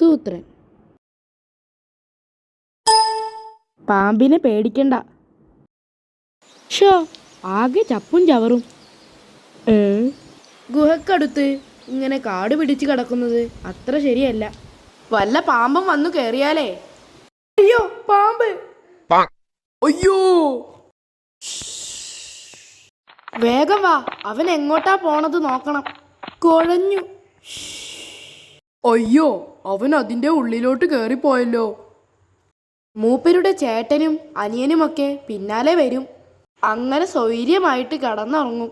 പുത്രൻ പാമ്പിനെ പേടിക്കണ്ട. ഷോ ആകെ ചപ്പും ചവറും. ഏ? ഗുഹക്കടുത്ത് ഇങ്ങനെ കാട് പിടിച്ച് കിടക്കുന്നത് അത്ര ശരിയല്ല. വല്ല പാമ്പും വന്നു കയറിയാലേ അയ്യോ പാമ്പ്. അയ്യോ. വേഗം വാ അവൻ എങ്ങോട്ടാ പോണത് നോക്കണം. കുഴഞ്ഞു. അയ്യോ. അവൻ അതിന്റെ ഉള്ളിലോട്ട് കയറിപ്പോയല്ലോ മൂപ്പരുടെ ചേട്ടനും അനിയനുമൊക്കെ പിന്നാലെ വരും. അങ്ങനെ സ്വൈര്യമായിട്ട് കടന്നുറങ്ങും.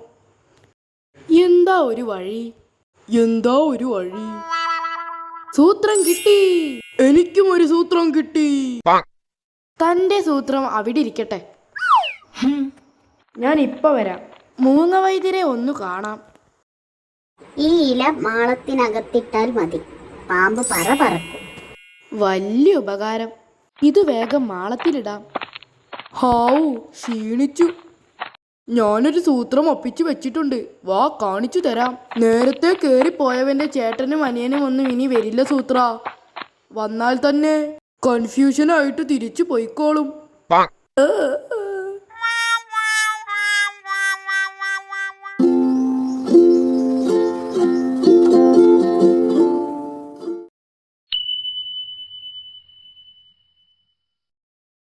എന്താ ഒരു വഴി? എന്താ ഒരു വഴി? സൂത്രം കിട്ടി. എനിക്കും ഒരു സൂത്രം കിട്ടി. തന്റെ സൂത്രം അവിടെ ഇരിക്കട്ടെ. ഞാൻ ഇപ്പൊ വരാം. മൂന്ന് വൈദ്യരെ ഒന്ന് കാണാം. ഈ ഇല മാളത്തിനകത്തിട്ടാൽ മതി. പാമ്പ് പറ പറക്കും. വലിയ ഉപകാരം. ഇത് വേഗം മാളത്തിലിടാം. ഹാവു ക്ഷീണിച്ചു. ഞാനൊരു സൂത്രം ഒപ്പിച്ചു വെച്ചിട്ടുണ്ട്. വാ കാണിച്ചു തരാം. നേരത്തെ കേറിപ്പോയവന്റെ ചേട്ടനും അനിയനും ഒന്നും ഇനി വരില്ല സൂത്ര. വന്നാൽ തന്നെ കൺഫ്യൂഷനായിട്ട് തിരിച്ചു പോയിക്കോളും. ഏ,